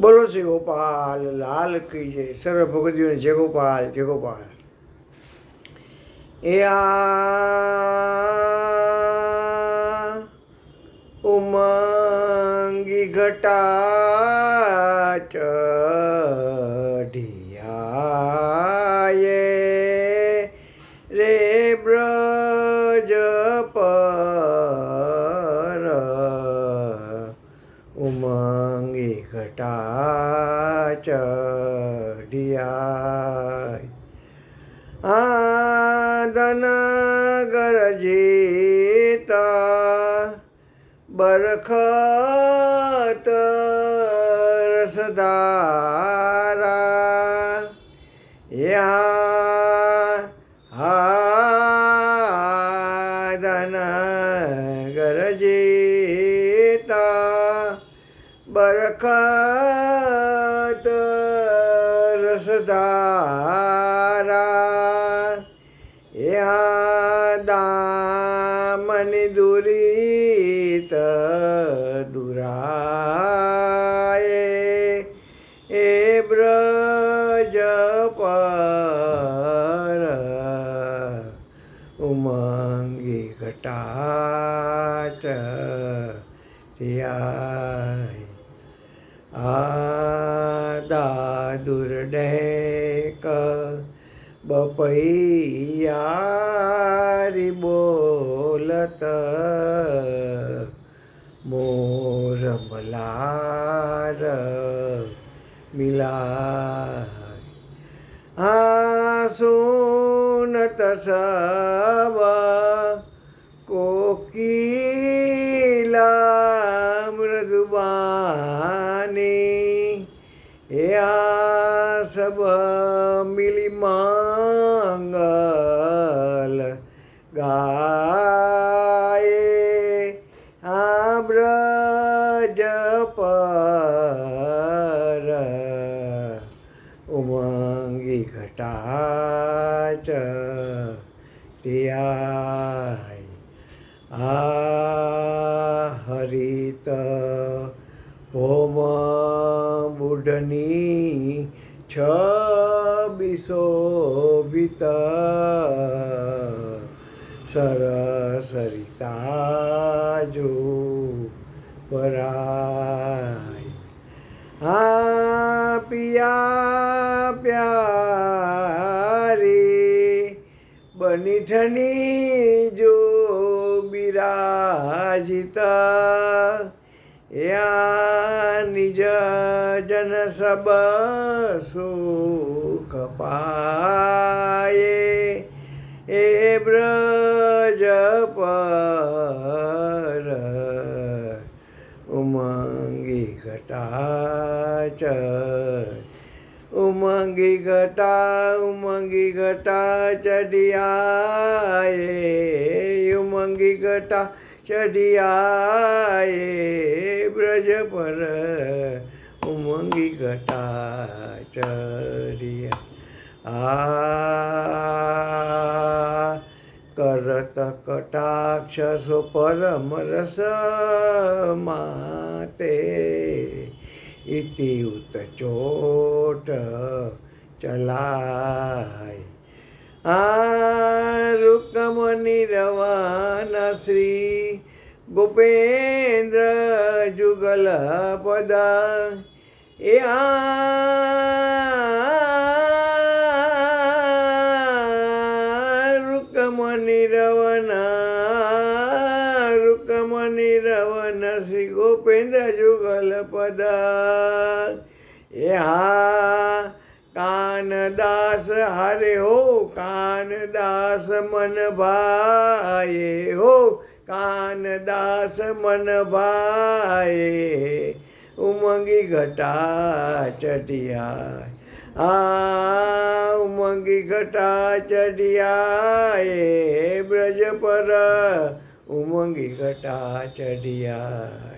બોલો શ્રી ગોપાલ, લાલ કી જય. સર્વ ભગવતીઓને જય ગોપાલ જય ગોપાલ. એ આ ઉમંગી ઘટા ચઢિયાએ રે બ્રજ પર ઉમંગી ઘટા ચઢિયા આદન ગરજીતા બરખત રસદારા યા હાદન ગરજીતા બરખત રસધારા યા દામની દુરીત દુરાએ એ બ્રજ પર ઉમંગી ઘટાચ રિયાય આદાદુર ડેક બપૈયારી બોલત મોર મલાર મિલા આ સુનત સવ કોકિલા મૃદુબાની મિલી મંગલ ગાયે આ બ્રજ પર ઉમંગી ઘટાચ તિયાય આ હરિત હોમ બુઢની છબીસો ભીત સરસરિતા જો પરાય આ પિયા પ્યારી બની ઠની જો બિરાજિતા યા નિજ જન સબ સુખ પાયે. એ બ્રજ પર ઉમંગી ઘટાચ. ઉમંગી ઘટા ઉમંગી ઘટા ચઢિયાએ. ઉમંગી ઘટા ચઢિયાએ બ્રજ પર ઉમંગી ઘટા ચરિયા આ કરત કટાક્ષ સો પરમ રસ માતે. ઇતિ ઉત ચોટ ચલાય. આ રૂકમની રવાના શ્રી ગોપેન્દ્ર જુગલ પદા. એ આ નિરવન રવના નિરવન રવન શ્રી ગોપેન્દ્ર જુગલ પદા. એ હા કાનદાસ, હરે હો કાનદાસ મન ભાયે હો. કાનદાસ મન ભાઈ ઉમંગી ઘટા ચઢિયા આ ઉમંગી ઘટા ચઢિયા બ્રજ પર ઉમંગી ઘટા ચઢિયા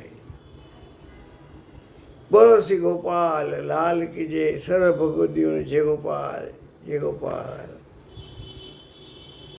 બોલો શ્રી ગોપાલ, લાલ કી જે સર્વ ભગવતીઓને જય ગોપાલ જય ગોપાલ.